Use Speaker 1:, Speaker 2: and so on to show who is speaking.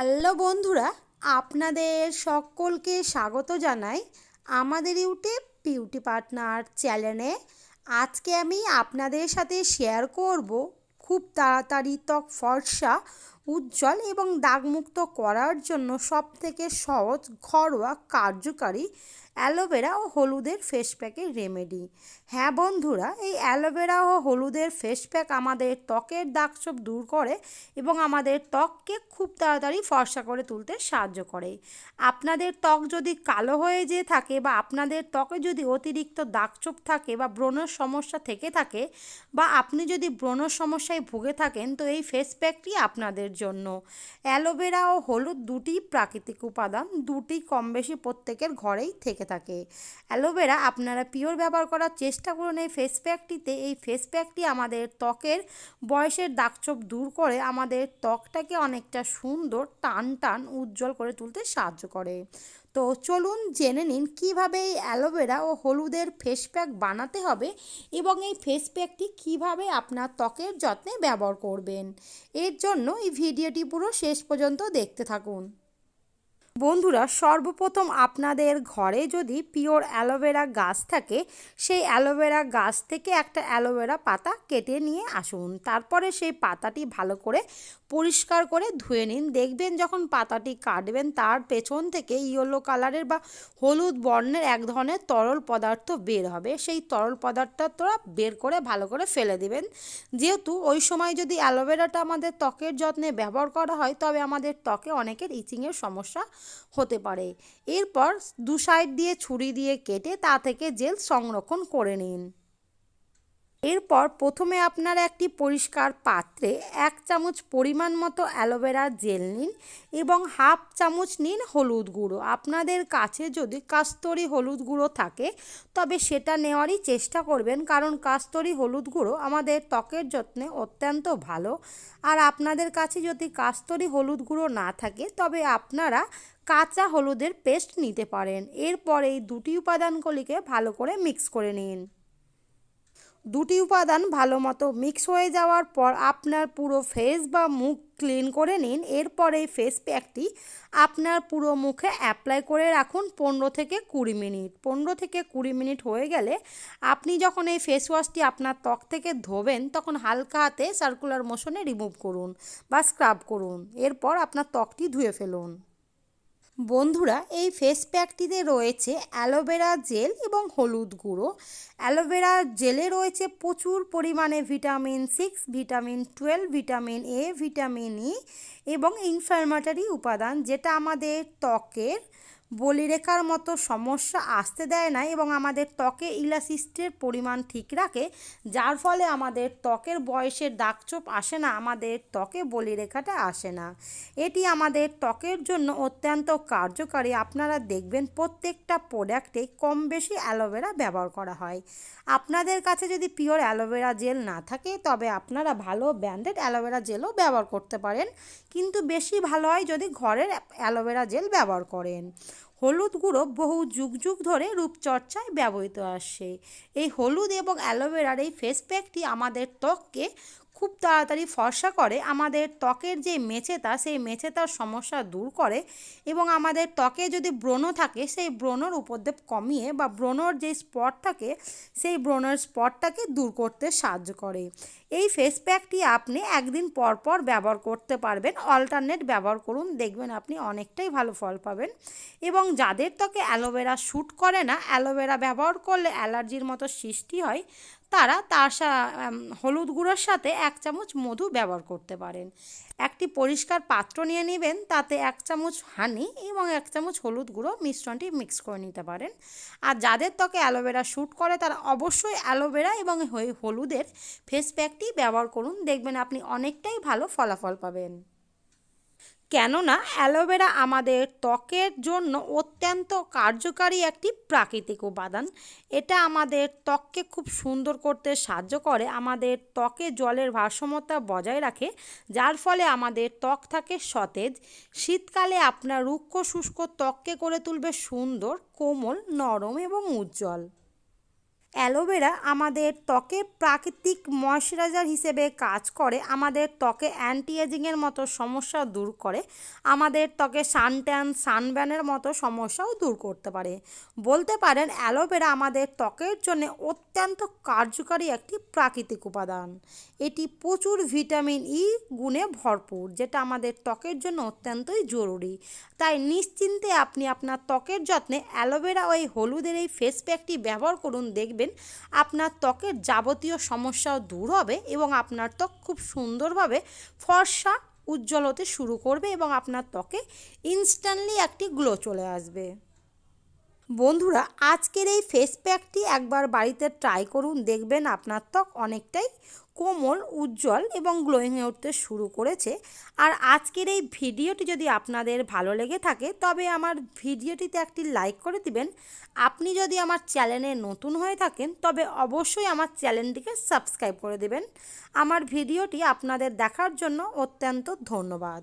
Speaker 1: Hello বন্ধুরা, আপনাদের সকলকে স্বাগত জানাই আমাদের ইউটিউব বিউটি পার্টনার চ্যানেলে। আজকে আমি আপনাদের সাথে শেয়ার করব খুব তাড়াতাড়ি ত্বক ফর্সা উজ্জ্বল এবং দাগমুক্ত করার জন্য সবথেকে সহজ, ঘরোয়া, কার্যকারী অ্যালোভেরা ও হলুদের ফেস প্যাকের রেমেডি হ্যাঁ বন্ধুরা, এই অ্যালোভেরা ও হলুদের ফেস প্যাক আমাদের ত্বকের দাগ দাগছোপ দূর করে এবং আমাদের ত্বককে খুব তাড়াতাড়ি ফর্সা করে তুলতে সাহায্য করে। আপনাদের ত্বক যদি কালো হয়ে যেয়ে থাকে বা আপনাদের ত্বকে যদি অতিরিক্ত দাগছোপ থাকে বা ব্রণের সমস্যা থেকে থাকে বা আপনি যদি ব্রণের সমস্যায় ভুগে থাকেন, তো এই ফেস প্যাকটি আপনাদের জন্য। অ্যালোভেরা ও হলুদ দুটি প্রাকৃতিক উপাদান, দুটি কম বেশি প্রত্যেকের ঘরেই থেকে থাকে। অ্যালোভেরা আপনারা পিওর ব্যবহার করার চেষ্টা করুন এই ফেস প্যাকটিতে এই ফেস প্যাকটি আমাদের ত্বকের বয়সের দাগছোপ দূর করে আমাদের ত্বকটাকে অনেকটা সুন্দর টান টান উজ্জ্বল করে তুলতে সাহায্য করে। তো চলুন জেনে নিন কীভাবে এই অ্যালোভেরা ও হলুদের ফেস প্যাক বানাতে হবে এবং এই ফেস প্যাকটি কীভাবে আপনার ত্বকের যত্নে ব্যবহার করবেন। এর জন্য এই ভিডিওটি পুরো শেষ পর্যন্ত দেখতে থাকুন। বন্ধুরা, সর্বপ্রথম আপনাদের ঘরে যদি পিওর অ্যালোভেরা গাছ থাকে, সেই অ্যালোভেরা গাছ থেকে একটা অ্যালোভেরা পাতা কেটে নিয়ে আসুন। তারপরে সেই পাতাটি ভালো করে পরিষ্কার করে ধুয়ে নিন। দেখবেন যখন পাতাটি কাটবেন, তার পেছন থেকে ইয়েলো কালারের বা হলুদ বর্ণের এক ধরনের তরল পদার্থ বের হবে। সেই তরল পদার্থটা বের করে ভালো করে ফেলে দিবেন। যেহেতু ওই সময় যদি অ্যালোভেরাটা আমাদের ত্বকের যত্নে ব্যবহার করা হয়, তবে আমাদের ত্বকে অনেকের ইচিংয়ের সমস্যা হতে পারে। এরপর দু সাইড দিয়ে ছুরি দিয়ে কেটে তা থেকে জেল সংরক্ষণ করে নিন। এরপর প্রথমে আপনারা একটি পরিষ্কার পাত্রে এক চামচ পরিমাণ মতো অ্যালোভেরা জেল নিন এবং হাফ চামচ নিন হলুদ গুঁড়ো। আপনাদের কাছে যদি কাস্তরি হলুদ গুঁড়ো থাকে, তবে সেটা নেওয়ারই চেষ্টা করবেন কারণ কাস্তরি হলুদ গুঁড়ো আমাদের ত্বকের যত্নে অত্যন্ত ভালো। আর আপনাদের কাছে যদি কাস্তরি হলুদ গুঁড়ো না থাকে, তবে আপনারা কাঁচা হলুদের পেস্ট নিতে পারেন। এরপর এই দুটি উপাদানগুলিকে ভালো করে মিক্স করে নিন। দুটি উপাদান ভালো মতো মিক্স হয়ে যাওয়ার পর আপনার পুরো ফেস বা মুখ ক্লিন করে নিন। এরপর এই ফেস প্যাকটি আপনার পুরো মুখে অ্যাপ্লাই করে রাখুন পনেরো থেকে কুড়ি মিনিট। পনেরো থেকে কুড়ি মিনিট হয়ে গেলে আপনি যখন এই ফেস ওয়াশটি আপনার ত্বক থেকে ধোবেন, তখন হালকা হাতে সার্কুলার মোশনে রিমুভ করুন বা স্ক্রাব করুন। এরপর আপনার ত্বকটি ধুয়ে ফেলুন। বন্ধুরা, এই ফেস প্যাকটিতে রয়েছে অ্যালোভেরা জেল এবং হলুদ গুঁড়ো। অ্যালোভেরা জেলে রয়েছে প্রচুর পরিমাণে vitamin six vitamin twelve vitamin A vitamin E এবং ইনফ্লামেটারি উপাদান, যেটা আমাদের ত্বকের বলিরেখার মতো সমস্যা আসতে দেয় না এবং আমাদের ত্বকে ইলাসিস্টের পরিমাণ ঠিক রাখে, যার ফলে আমাদের ত্বকের বয়সের দাগচোপ আসে না, আমাদের ত্বকে বলিরেখাটা আসে না। এটি আমাদের ত্বকের জন্য অত্যন্ত কার্যকারী। আপনারা দেখবেন প্রত্যেকটা প্রোডাক্টে কম বেশি অ্যালোভেরা ব্যবহার করা হয়। আপনাদের কাছে যদি পিওর অ্যালোভেরা জেল না থাকে, তবে আপনারা ভালো ব্র্যান্ডেড অ্যালোভেরা জেলও ব্যবহার করতে পারেন। কিন্তু বেশি ভালো হয় যদি ঘরের অ্যালোভেরা জেল ব্যবহার করেন। হলুদ গুঁড়ো বহু যুগ যুগ ধরে রূপচর্চায় ব্যবহৃত আসছে এই হলুদ এবং অ্যালোভেরার এই ফেস প্যাকটি আমাদের ত্বককে খুব তাড়াতাড়ি ফর্সা করে, আমাদের ত্বকের যে মেছেতা সেই মেছেতার সমস্যা দূর করে এবং আমাদের ত্বকে যদি ব্রণ থাকে, সেই ব্রণর উপদ্রব কমিয়ে বা ব্রণর যে স্পট থাকে, সেই ব্রণের স্পটটাকে দূর করতে সাহায্য করে। এই ফেস প্যাকটি আপনি একদিন পর পর ব্যবহার করতে পারবেন। অল্টারনেট ব্যবহার করুন, দেখবেন আপনি অনেকটাই ভালো ফল পাবেন। এবং যাদের ত্বকে অ্যালোভেরা শ্যুট করে না, অ্যালোভেরা ব্যবহার করলে অ্যালার্জির মতো সৃষ্টি হয়, তারা তার হলুদ গুঁড়োর সাথে এক চামচ মধু ব্যবহার করতে পারেন। একটি পরিষ্কার পাত্র নিয়ে নেবেন, তাতে এক চামচ হানি এবং এক চামচ হলুদ গুঁড়ো মিশ্রণটি মিক্স করে নিতে পারেন। আর যাদের ত্বকে অ্যালোভেরা শ্যুট করে, তারা অবশ্যই অ্যালোভেরা এবং হলুদের ফেস প্যাকটি ব্যবহার করুন, দেখবেন আপনি অনেকটাই ভালো ফলাফল পাবেন। কেননা, অ্যালোভেরা আমাদের ত্বকের জন্য অত্যন্ত কার্যকারী একটি প্রাকৃতিক উপাদান। এটা আমাদের ত্বককে খুব সুন্দর করতে সাহায্য করে, আমাদের ত্বকে জলের ভারসাম্যতা বজায় রাখে, যার ফলে আমাদের ত্বক থাকে সতেজ। শীতকালে আপনার রুক্ষ শুষ্ক ত্বককে করে তুলবে সুন্দর, কোমল, নরম এবং উজ্জ্বল। অ্যালোভেরা আমাদের ত্বকে প্রাকৃতিক ময়শ্চারাইজার হিসেবে কাজ করে, আমাদের ত্বকে অ্যান্টি এজিংয়ের মতো সমস্যা দূর করে, আমাদের ত্বকে সানট্যান সানব্যানের মতো সমস্যাও দূর করতে পারে। বলতে পারেন, অ্যালোভেরা আমাদের ত্বকের জন্য অত্যন্ত কার্যকারী একটি প্রাকৃতিক উপাদান। এটি প্রচুর ভিটামিন ই গুণে ভরপুর, যেটা আমাদের ত্বকের জন্য অত্যন্তই জরুরি। তাই নিশ্চিন্তে আপনি আপনার ত্বকের যত্নে অ্যালোভেরা ওই হলুদের এই ফেস প্যাকটি ব্যবহার করুন দেখবেন আপনার ত্বকের যাবতীয় সমস্যাও দূর হবে এবং আপনার ত্বক খুব সুন্দরভাবে ফর্সা উজ্জ্বল হতে শুরু করবে এবং আপনার ত্বকে ইনস্ট্যান্টলি একটি গ্লো চলে আসবে। বন্ধুরা, আজকের এই ফেস প্যাকটি একবার বাড়িতে ট্রাই করুন, দেখবেন আপনার ত্বক অনেকটাই কোমল, উজ্জ্বল এবং গ্লোয়িং হয়ে উঠতে শুরু করেছে। আর আজকের এই ভিডিওটি যদি আপনাদের ভালো লেগে থাকে, তবে আমার ভিডিওটিতে একটি লাইক করে দিবেন। আপনি যদি আমার চ্যানেলে নতুন হয়ে থাকেন, তবে অবশ্যই আমার চ্যানেলটিকে সাবস্ক্রাইব করে দেবেন। আমার ভিডিওটি আপনাদের দেখার জন্য অত্যন্ত ধন্যবাদ।